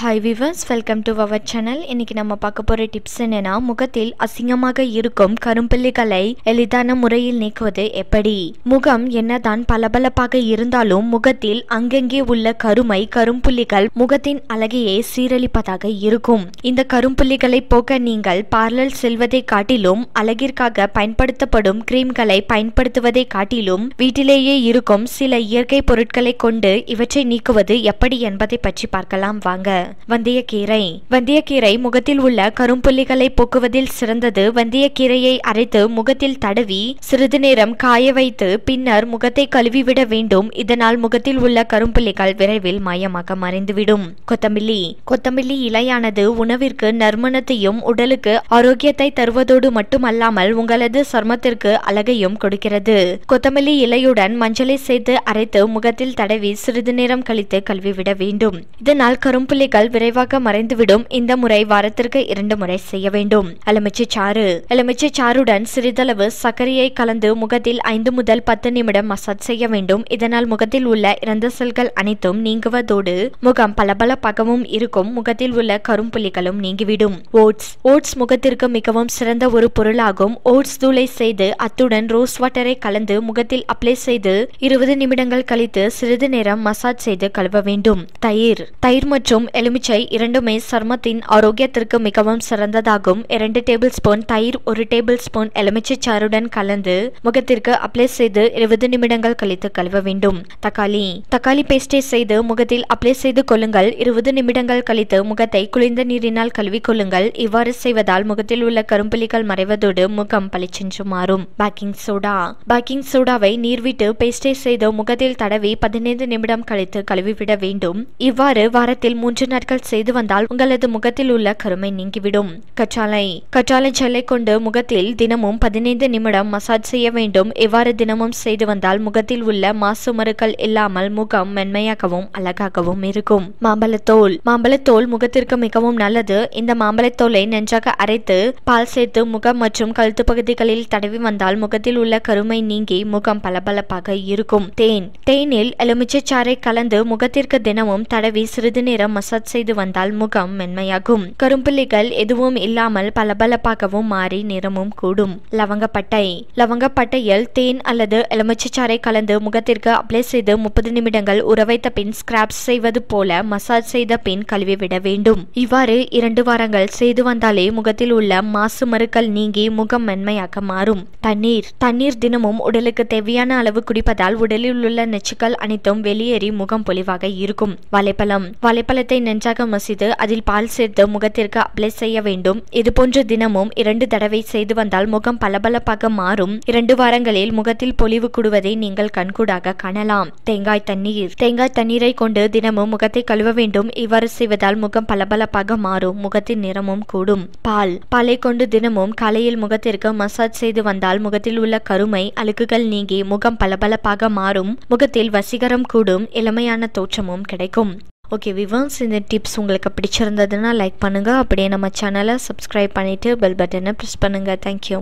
Hi viewers welcome to our channel இன்னைக்கு நம்ம பார்க்க போகிற டிப்ஸ் என்னென்னா முகத்தில் அசிங்கமாக இருக்கும் கரும்புள்ளிகளை எளிதான முறையில் நீக்குவது எப்படி? முகம் என்னதான் பளபளப்பாக இருந்தாலும் முகத்தில் அங்கங்கே உள்ள கருமை கரும்புள்ளிகள் முகத்தின் அழகையே சீரழிப்பதாக இருக்கும். இந்த கரும்புள்ளிகளை போக்க நீங்கள் பார்லர் செல்வதை காட்டிலும் அழகிற்காக பயன்படுத்தப்படும் கிரீம்களை பயன்படுத்துவதை காட்டிலும் வீட்டிலேயே இருக்கும் சில இயற்கை பொருட்களை கொண்டு இவற்றை நீக்குவது எப்படி என்பதை பற்றி பார்க்கலாம். வாங்க. வந்தியக்கீரை. வந்தியக்கீரை முகத்தில் உள்ள கரும்புள்ளிகளை போக்குவதில் சிறந்தது. வந்தியக்கீரையை அரைத்து முகத்தில் தடவி சிறிது நேரம் காய வைத்து பின்னர் முகத்தை கழுவிவிட வேண்டும். இதனால் முகத்தில் உள்ள கரும்புள்ளிகள் விரைவில் மாயமாக மறைந்துவிடும். கொத்தமல்லி. கொத்தமல்லி இலையானது உணவிற்கு நறுமணத்தையும் உடலுக்கு ஆரோக்கியத்தை தருவதோடு மட்டுமல்லாமல் உங்களது சர்மத்திற்கு அழகையும் கொடுக்கிறது. கொத்தமல்லி இலையுடன் மஞ்சளை சேர்த்து அரைத்து முகத்தில் தடவி சிறிது நேரம் கழித்து கழுவிவிட வேண்டும். இதனால் கரும்புள்ளிகள் விரைவாக மறைந்துவிடும். இந்த முறை வாரத்திற்கு இரண்டு முறை செய்ய வேண்டும். எலுமிச்சை சாறு. எலுமிச்சை சாறுடன் சிறிதளவு சர்க்கரையை கலந்து முகத்தில் ஐந்து முதல் பத்து நிமிடம் மசாஜ் செய்ய வேண்டும். இதனால் முகத்தில் உள்ள இறந்த செல்கள் அனைத்தும் நீங்குவதோடு முகம் பளபளப்பாகவும் இருக்கும். முகத்தில் உள்ள கரும்புள்ளிகளும் நீங்கிவிடும். ஓட்ஸ். ஓட்ஸ் முகத்திற்கு மிகவும் சிறந்த ஒரு பொருளாகும். ஓட்ஸ் தூளை செய்து அத்துடன் ரோஸ் வாட்டரை கலந்து முகத்தில் அப்ளை செய்து இருபது நிமிடங்கள் கழித்து சிறிது நேரம் மசாஜ் செய்து கழுவ வேண்டும். தயிர். தயிர் மற்றும் எலுமிச்சை இரண்டுமே சர்மத்தின் ஆரோக்கியத்திற்கு மிகவும் சிறந்ததாகும். இரண்டு டேபிள் ஸ்பூன் தயிர் ஒரு டேபிள் ஸ்பூன் எலுமிச்சை சாறுடன் கலந்து முகத்திற்கு அப்ளை செய்து இருபது நிமிடங்கள் கழித்து கழுவ வேண்டும். தக்காளி. தக்காளி பேஸ்டை செய்து முகத்தில் அப்ளை செய்து கொள்ளுங்கள். இருபது நிமிடங்கள் கழித்து முகத்தை குளிர்ந்த நீரினால் கழுவிக்கொள்ளுங்கள் இவ்வாறு செய்வதால் முகத்தில் உள்ள கரும்புலிகள் மறைவதோடு முகம் பளிச்சென்று மாறும். பேக்கிங் சோடா பேக்கிங் சோடாவை நீர்விட்டு பேஸ்டை செய்து முகத்தில் தடவி பதினைந்து நிமிடம் கழித்து கழுவிவிட வேண்டும். இவ்வாறு வாரத்தில் மூன்று நாட்கள் செய்து வந்தால் உங்களது முகத்தில் உள்ள கருமை நீங்கிவிடும். கற்றாழை. கற்றாழை ஜெல்லை கொண்டு முகத்தில் தினமும் பதினைந்து நிமிடம் மசாஜ் செய்ய வேண்டும். இவ்வாறு தினமும் செய்து வந்தால் முகத்தில் உள்ள மாசு மருக்கள் இல்லாமல் முகம் மென்மையாகவும் அழகாகவும் இருக்கும்? மாம்பழத்தோல். மாம்பழத்தோல் முகத்திற்கு மிகவும் நல்லது. இந்த மாம்பழத்தோலை நன்றாக அரைத்து பால் சேர்த்து முகம் மற்றும் கழுத்து பகுதிகளில் தடவி வந்தால் முகத்தில் உள்ள கருமை நீங்கி முகம் பளபளப்பாக இருக்கும். தேன். தேனில் எலுமிச்சை சாறை கலந்து முகத்திற்கு தினமும் தடவி சிறிது நேரம் மசாஜ் மசாஜ் செய்து வந்தால் முகம் மென்மையாகும். கரும்புள்ளிகள் எதுவும் இல்லாமல் பளபளப்பாகவும் மாறி நிறமும் கூடும். லவங்கப்பட்டை. லவங்கப்பட்டையில் தேன் அல்லது எலுமிச்சைச்சாறை கலந்து முகத்திற்கு அப்ளை செய்து முப்பது நிமிடங்கள் உற வைத்த பின் ஸ்கிராப்ஸ் செய்வது போல மசாஜ் செய்த பின் கழுவி விட வேண்டும். இவ்வாறு இரண்டு வாரங்கள் செய்து வந்தாலே முகத்தில் உள்ள மாசு மறுக்கள் நீங்கி முகம் மென்மையாக மாறும். தண்ணீர். தண்ணீர் தினமும் உடலுக்கு தேவையான அளவு குடிப்பதால் உடலில் உள்ள நச்சுக்கள் அனைத்தும் வெளியேறி முகம் பொலிவாக இருக்கும். வலைப்பழம் வலைப்பழத்தை நன்றாக மசித்து அதில் பால் சேர்த்து முகத்திற்கு அப்ளை செய்ய வேண்டும். இதுபோன்று தினமும் இரண்டு தடவை செய்து வந்தால் முகம் பளபளப்பாக மாறும். இரண்டு வாரங்களில் முகத்தில் பொலிவு கூடுவதை நீங்கள் கண்கூடாக காணலாம். தேங்காய் தண்ணீர். தேங்காய் தண்ணீரை கொண்டு தினமும் முகத்தை கழுவ வேண்டும். இவ்வாறு செய்வதால் முகம் பளபளப்பாக மாறும். முகத்தின் நிறமும் கூடும். பால். பாலை கொண்டு தினமும் காலையில் முகத்திற்கு மசாஜ் செய்து வந்தால் முகத்தில் உள்ள கருமை அழுக்குகள் நீங்கி முகம் பளபளப்பாக மாறும். முகத்தில் வசீகரம் கூடும். இளமையான தோற்றமும் கிடைக்கும். ஓகே விவன்ஸ் இந்த டிப்ஸ் உங்களுக்கு பிடிச்சிருந்ததுன்னா லைக் பண்ணுங்கள் அப்படியே நம்ம சேனலை சப்ஸ்கிரைப் பண்ணிவிட்டு பெல் பட்டனை ப்ரெஸ் பண்ணுங்கள் தேங்க்யூ